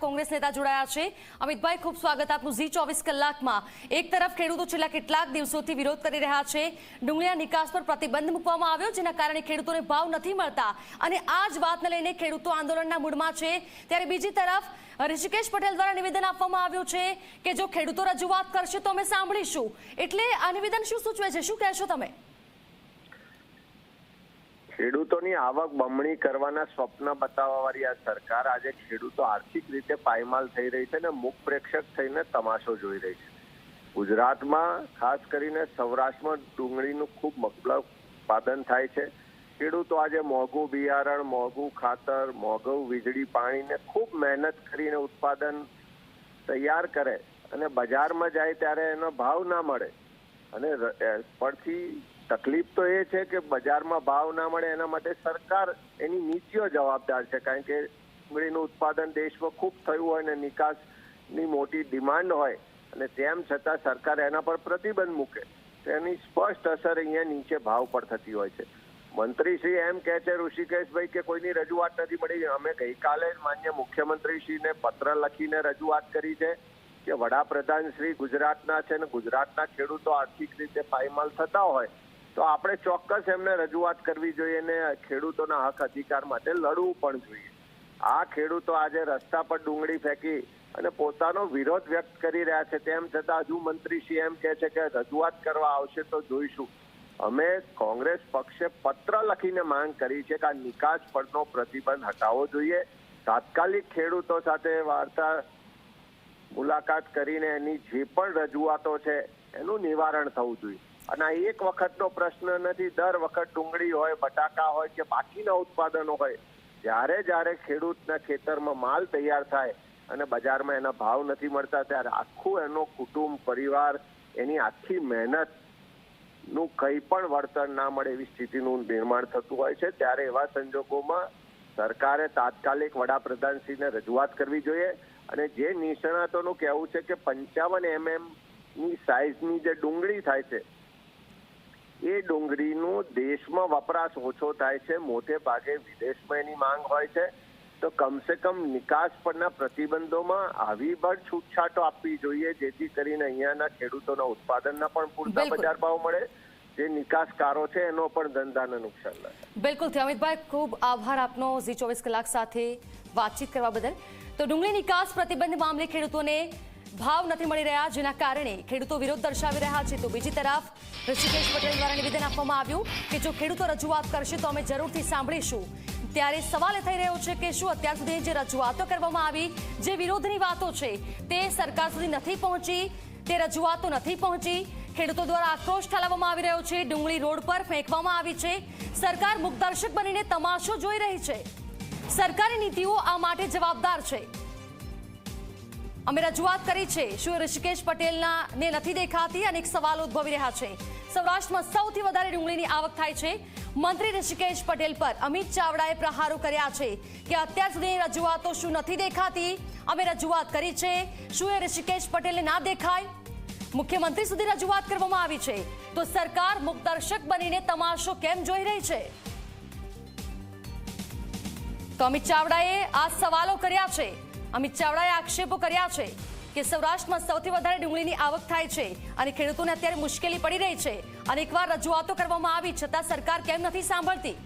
કોંગ્રેસ નેતા જોડાયા છે. અમિતભાઈ, ખૂબ સ્વાગત આપનું ઝી ચોવીસ કલાકમાં. એક તરફ ખેડૂતો છેલ્લા કેટલાક દિવસોથી વિરોધ કરી રહ્યા છે. ડુંગળીના નિકાસ પર પ્રતિબંધ મૂકવામાં આવ્યો, જેના કારણે ખેડૂતોને ભાવ નથી મળતા. અને આ જ વાતને લઈને ખેડૂતો આંદોલનના મૂડમાં છે. ત્યારે બીજી તરફ ઋષિકેશ પટેલ દ્વારા નિવેદન આપવામાં આવ્યું છે કે જો ખેડૂતો રજૂઆત કરશે તો અમે સાંભળીશું. એટલે આ નિવેદન શું સૂચવે છે? શું કહેશો તમે? ખેડૂતોની આવક બમણી કરવાના સ્વપ્ન બતાવવા વાળી આ સરકાર આજે ખેડૂતો આર્થિક રીતે પાયમાલ થઈ રહી છે અને મુખ પ્રેક્ષક થઈને તમાશો જોઈ રહી છે. ગુજરાતમાં ખાસ કરીને સૌરાષ્ટ્રમાં ડુંગળીનું ખૂબ મકબલ ઉત્પાદન થાય છે. ખેડૂતો આજે મોંઘું બિયારણ, મોંઘું ખાતર, મોંઘું વીજળી પાણીને ખૂબ મહેનત કરીને ઉત્પાદન તૈયાર કરે અને બજારમાં જાય ત્યારે એનો ભાવ ના મળે. અને પરથી તકલીફ તો એ છે કે બજારમાં ભાવ ના મળે એના માટે સરકાર એની નીતિઓ જવાબદાર છે. કારણ કે ડુંગળીનું ઉત્પાદન દેશમાં ખૂબ થયું હોય અને નિકાસની મોટી ડિમાન્ડ હોય અને તેમ છતાં સરકાર એના પર પ્રતિબંધ મૂકે, તો એની સ્પષ્ટ અસર અહીંયા નીચે ભાવ પર થતી હોય છે. મંત્રીશ્રી એમ કહે છે ઋષિકેશભાઈ કે કોઈની રજૂઆત નથી મળી. અમે ગઈકાલે જ માન્ય મુખ્યમંત્રીશ્રીને પત્ર લખીને રજૂઆત કરી છે કે વડાપ્રધાન શ્રી ગુજરાતના છે ને ગુજરાતના ખેડૂતો આર્થિક રીતે પાયમાલ થતા હોય તો આપણે ચોક્કસ એમને રજૂઆત કરવી જોઈએ ને ખેડૂતોના હક અધિકાર માટે લડવું પણ જોઈએ. આ ખેડૂતો આજે રસ્તા પર ડુંગળી ફેંકી અને પોતાનો વિરોધ વ્યક્ત કરી રહ્યા છે. તેમ છતાં હજુ મંત્રીશ્રી એમ કહે છે કે રજૂઆત કરવા આવશે તો જોઈશું. અમે કોંગ્રેસ પક્ષે પત્ર લખીને માંગ કરી છે કે આ નિકાસ પરનો પ્રતિબંધ હટાવવો જોઈએ. તાત્કાલિક ખેડૂતો સાથે વાર્તા મુલાકાત કરીને એની જે પણ રજૂઆતો છે એનું નિવારણ થવું જોઈએ. અને એક વખતનો પ્રશ્ન નથી, દર વખત ડુંગળી હોય, બટાકા હોય કે બાકીના ઉત્પાદનો હોય, જ્યારે જ્યારે ખેડૂતના ખેતરમાં માલ તૈયાર થાય અને બજારમાં એના ભાવ નથી મળતા, ત્યારે આખું એનો કુટુંબ, પરિવાર, એની આખી મહેનતનું કંઈ પણ વળતર ના મળે એવી સ્થિતિનું નિર્માણ થતું હોય છે. ત્યારે એવા સંજોગોમાં સરકારે તાત્કાલિક વડાપ્રધાનશ્રીને રજૂઆત કરવી જોઈએ અને જે નિષ્ણાતોનું કહેવું છે કે પંચાવન એમએમની સાઈઝની જે ડુંગળી થાય છે એ ડુંગળીનું દેશમાં વપરાશ ઓછો થાય છે મોટે ભાગે વિદેશમાં એની માંગ હોય છે. તો કમસે કમ નિકાસ પરના પ્રતિબંધોમાં આવી ભર છૂટછાટો આપવી જોઈએ જેથી કરીને અહીંયાના ખેડૂતોના ઉત્પાદનના પણ પૂરતા બજાર ભાવ મળે. જે નિકાસકારો છે એનો પણ ધંધાને નુકસાન ન થાય. બિલકુલ અમિતભાઈ ખૂબ આભાર આપનો ઝી ચોવીસ કલાક સાથે વાતચીત કરવા બદલ. તો ડુંગળી નિકાસ પ્રતિબંધ મામલે ખેડૂતોને ભાવ નથી મળી રહ્યા, જેના કારણે ખેડૂતો વિરોધ દર્શાવી રહ્યા છે. તો બીજી તરફ, ઋષિકેશ પટેલ દ્વારા નિવેદન આપવામાં આવ્યું કે જો ખેડૂતો રજૂઆત કરશે તો અમે જરૂરથી સાંભળીશું. ત્યારે સવાલ એ થઈ રહ્યો છે કે શું અત્યાર સુધી જે રજૂઆતો કરવામાં આવી, જે વિરોધની વાતો છે, તે સરકાર સુધી નથી પહોંચી, તે રજૂઆતો નથી પહોંચી. ખેડૂતો દ્વારા આક્રોશ ઠાલવવામાં આવી રહ્યો છે. ડુંગળી રોડ પર ફેંકવામાં આવી છે. સરકાર મુખદર્શક બનીને તમાશો જોઈ રહી છે. સરકારી નીતિઓ આ માટે જવાબદાર છે. અમે રજૂઆત કરી છે. શું ઋષિકેશ પટેલના ને નથી દેખાતી? અનેક સવાલો ઉદ્ભવી રહ્યા છે. સૌરાષ્ટ્રમાં સૌથી વધારે ડુંગળીની આવક થાય છે. મંત્રી ઋષિકેશ પટેલ પર અમિત ચાવડાએ પ્રહારો કર્યા છે કે અત્યાર સુધીની રજૂઆતો શું નથી દેખાતી? અમે રજૂઆત કરી છે. શું એ ઋષિકેશ પટેલને ના દેખાય? મુખ્યમંત્રી સુધી રજૂઆત કરવામાં આવી છે. તો સરકાર મુખદર્શક બનીને તમાશો કેમ જોઈ રહી છે? તો અમિત ચાવડાએ આ સવાલો કર્યા છે. અમિત ચાવડાએ આક્ષેપો કર્યા છે કે સૌરાષ્ટ્રમાં સૌથી વધારે ડુંગળીની આવક થાય છે અને ખેડૂતોને અત્યારે મુશ્કેલી પડી રહી છે. અનેકવાર રજૂઆતો કરવામાં આવી છતાં સરકાર કેમ નથી સાંભળતી?